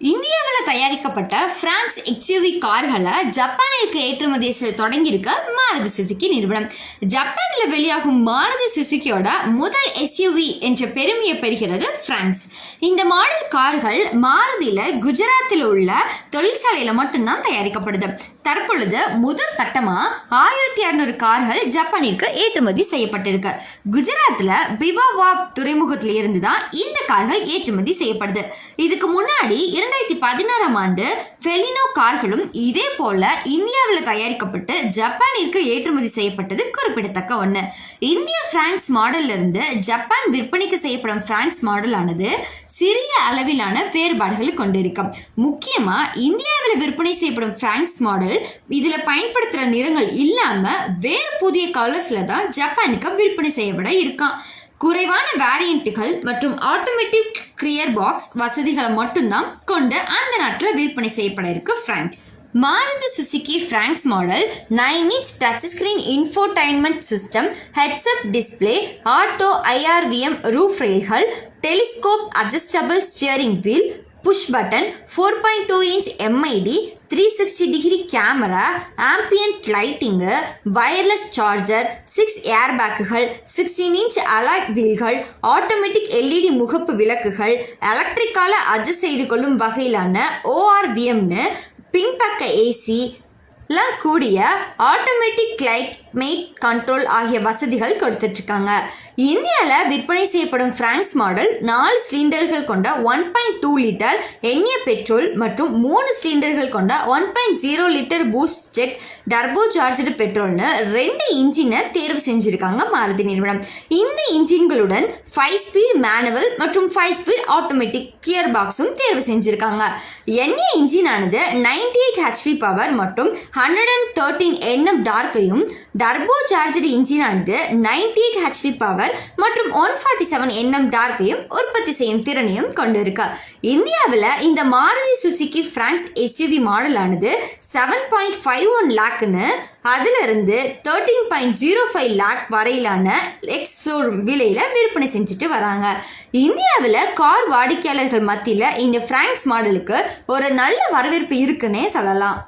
இந்தியாவில் தயாரிக்கப்பட்ட France XUV கார்களை ஜப்பானிற்கு ஏற்றுமதி செய்ய தொடங்கியிருக்க மாருதி சுசுகி நிறுவனம். ஜப்பானில் வெளியாகும் மாருதி சுசுக்கியோட முதல் எஸ்யூவி என்ற பெருமையை பெறுகிறது பிரான்ஸ் இந்த மாடல் கார்கள் மாருதியில் குஜராத்தில் உள்ள தொழிற்சாலையில் மட்டும்தான் தயாரிக்கப்படுது. தற்பொழுது முதல் கட்டமா ஆயிரத்தி அறுநூறு கார்கள் ஜப்பானிற்கு ஏற்றுமதி செய்யப்பட்டிருக்கு. குஜராத்தில் பிவாவாப் துறைமுகத்தில் இருந்து தான் இந்த கார்கள் ஏற்றுமதி செய்யப்படுது. இதுக்கு முன்னாடி இரண்டாயிரத்தி பதினாறாம் ஆண்டு ஃபெலினோ கார்களும் இதே போல இந்தியாவில் தயாரிக்கப்பட்டு ஜப்பானிற்கு ஏற்றுமதி செய்யப்பட்டது குறிப்பிடத்தக்க ஒன்று இந்திய பிரான்ஸ் மாடல்ல இருந்து ஜப்பான் விற்பனைக்கு செய்யப்படும் பிரான்ஸ் மாடலானது சிறிய அளவிலான வேறுபாடுகளை கொண்டிருக்கும் முக்கியமாக இந்தியாவில் விற்பனை செய்யப்படும் பிரான்ஸ் மாடல் இதில் பயன்படுத்துகிற நிறங்கள் இல்லாமல் வேறு புதிய கலர்ஸில் தான் ஜப்பானுக்கு விற்பனை செய்யப்பட இருக்கான் குறைவான வேரியண்ட்டுகள் மற்றும் ஆட்டோமேட்டிக் கிளியர் பாக்ஸ் வசதிகளை மட்டும்தான் கொண்டு அந்த நாட்டில் விற்பனை செய்யப்பட இருக்கு Fronx Maruti Suzuki Fronx model nine inch touch screen infotainment system heads up display auto IRVM roof ரெயில்கள் telescope adjustable steering wheel push button four point two inch MID three sixty degree camera ambient lighting wireless charger six air பேக்குகள் sixteen inch alloy வீல்கள் automatic LED முகப்பு விளக்குகள் எலக்ட்ரிக்கால adjust செய்து கொள்ளும் வகையிலான ஓஆர்விஎம்னு பின்பக்க AC எல்லாம் கூடிய automatic climate control ஆகிய வசதிகள் கொடுத்துட்ருக்காங்க. இந்தியாவில் விற்பனை செய்யப்படும் ஃப்ராங்க்ஸ் மாடல் நாலு சிலிண்டர்கள் கொண்ட ஒன் பாயிண்ட் டூ லிட்டர் எண்ணெய பெட்ரோல் மற்றும் மூணு சிலிண்டர்கள் கொண்ட one point zero litre boost jet turbocharged பெட்ரோல்னு ரெண்டு இன்ஜினை தேர்வு செஞ்சுருக்காங்க மாருதி நிறுவனம். இந்த இன்ஜின்களுடன் ஃபைவ் ஸ்பீட் மேனுவல் மற்றும் ஃபைவ் ஸ்பீட் ஆட்டோமேட்டிக் கியர் பாக்ஸும் தேர்வு செஞ்சுருக்காங்க. எண்ணெய் இன்ஜினானது நைன்டி எயிட் ஹெச்பி பவர் மற்றும் ஹண்ட்ரட் அண்ட் தேர்ட்டீன் என்எம் டார்க்கையும் டர்போ சார்ஜடு இன்ஜினானது நைன்டி எயிட் ஹெச்பி பவர் மற்றும் ஒன் ஃபார்ட்டி செவன் என்எம் டார்க்கையும் உற்பத்தி செய்யும் திறனையும் கொண்டிருக்கு. இந்தியாவில் இந்த மாருதி சுசுகி ஃப்ரான்ஸ் எஸ்யூவி மாடலானது செவன் பாயிண்ட் ஃபைவ் ஒன் லேக்குன்னு அதிலிருந்து thirteen point zero five lakh வரையிலான எக்ஸ் ஷோரூம் விலையில் விற்பனை செஞ்சுட்டு வராங்க. இந்தியாவில் கார் வாடிக்கையாளர்கள் மத்தியில் இந்த ஃப்ராங்க்ஸ் மாடலுக்கு ஒரு நல்ல வரவேற்பு இருக்குன்னே சொல்லலாம்.